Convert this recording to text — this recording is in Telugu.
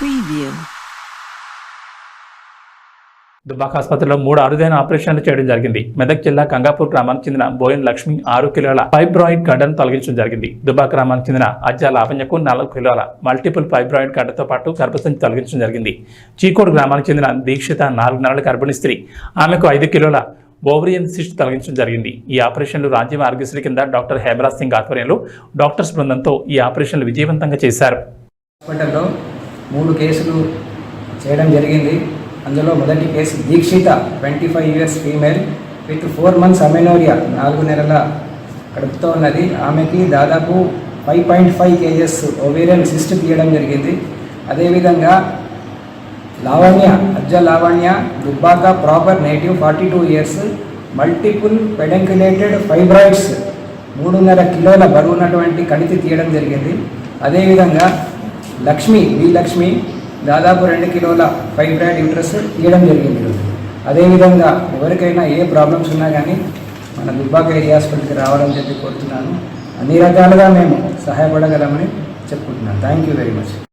Preview. దుబాక్ ఆసుపత్రిలో మూడు అరుదైన ఆపరేషన్లు చేయడం జరిగింది. మెదక్ జిల్లా కంగాపూర్ గ్రామానికి చెందిన బోయిన్ లక్ష్మి ఆరు కిలోల ఫైబ్రాయిడ్ గడ్డను తొలగించడం జరిగింది. దుబాక్ గ్రామానికి చెందిన అజ్జా లాభంజకు నాలుగు కిలోల మల్టిపుల్ ఫైబ్రాయిడ్ గడ్డతో పాటు గర్భసంచి తొలగించడం జరిగింది. చీకోడు గ్రామానికి చెందిన దీక్షిత నాలుగు నెలల గర్భిణీ స్త్రీ. ఆమెకు ఐదు కిలోల ఓవరియన్ సిస్ట్ తొలగించడం జరిగింది. ఈ ఆపరేషన్లు రాజ్యం ఆరోగ్యశ్రీ కింద డాక్టర్ హేమరాజ్ సింగ్ ఆధ్వర్యంలో డాక్టర్స్ బృందంతో ఈ ఆపరేషన్లు విజయవంతంగా చేశారు. హాస్పిటల్లో మూడు కేసులు చేయడం జరిగింది. అందులో మొదటి case Dikshitha twenty five years female with four months amenorrhoea నాలుగు నెలల కడుపుతో ఉన్నది. ఆమెకి దాదాపు five point five kgs ovarian cyst తీయడం జరిగింది. అదేవిధంగా Lavanya అజ్జ Lavanya Dubbaka proper native forty two years multiple pedunculated fibroids మూడున్నర కిలోల బరువు ఉన్నటువంటి కణితి తీయడం జరిగింది. అదేవిధంగా లక్ష్మి వి లక్ష్మి దాదాపు రెండు కిలోల ఫైబ్రాయిడ్ యూట్రస్ ఇవ్వడం జరిగింది ఈరోజు. అదేవిధంగా ఎవరికైనా ఏ ప్రాబ్లమ్స్ ఉన్నా కానీ మన దుబ్బాక ఏరియా హాస్పిటల్కి రావాలని చెప్పి కోరుతున్నాను. అన్ని రకాలుగా మేము సహాయపడగలమని చెప్పుకుంటున్నాను. Thank you very much